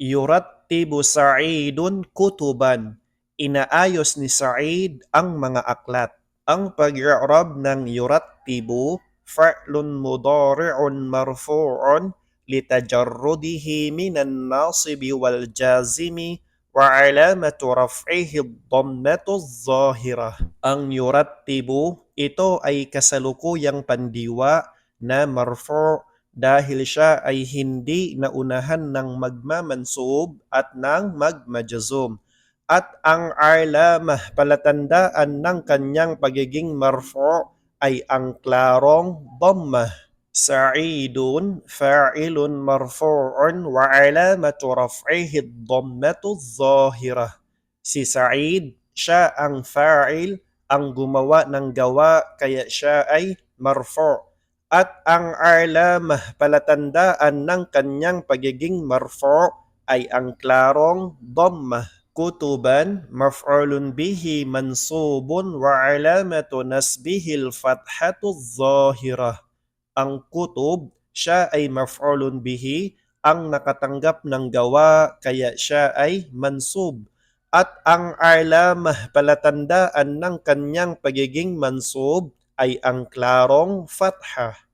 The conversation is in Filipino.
Yurattibu Sa'idun kutuban. Inaayos ni Sa'id ang mga aklat. Ang pag-i'rab ng yurattibu, fa'lun mudari'un marfu'un litajarrudihi minan nasibi wal jazimi wa alamatu raf'ihi dhammatu zahira. Ang yurattibu, ito ay kasalukuyang pandiwa na marfu' dahil siya ay hindi naunahan ng magmamansub at ng magmajazum. At ang alamah palatandaan ng kanyang pagiging marfu' ay ang klarong dhammah. Sa'idun fa'ilun marfu'un wa alamatu raf'ihi dhammatu zahira. Si Sa'id, siya ang fa'il, ang gumawa ng gawa kaya siya ay marfu' at ang alamah palatandaan ng kanyang pagiging marfu' ay ang klarong dhammah. Kutuban, maf'ulun bihi mansubun wa alamatu nasbihi al-fathatu zahira. Ang kutub, siya ay maf'ulun bihi, ang nakatanggap ng gawa kaya siya ay mansub. At ang alamah palatandaan ng kanyang pagiging mansub ay ang klarong fathah.